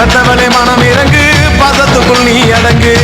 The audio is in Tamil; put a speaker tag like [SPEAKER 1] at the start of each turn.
[SPEAKER 1] சக்தி பெத்தவளே மனம் இறங்கு பாசத்துக்குள் நீ அடங்கு.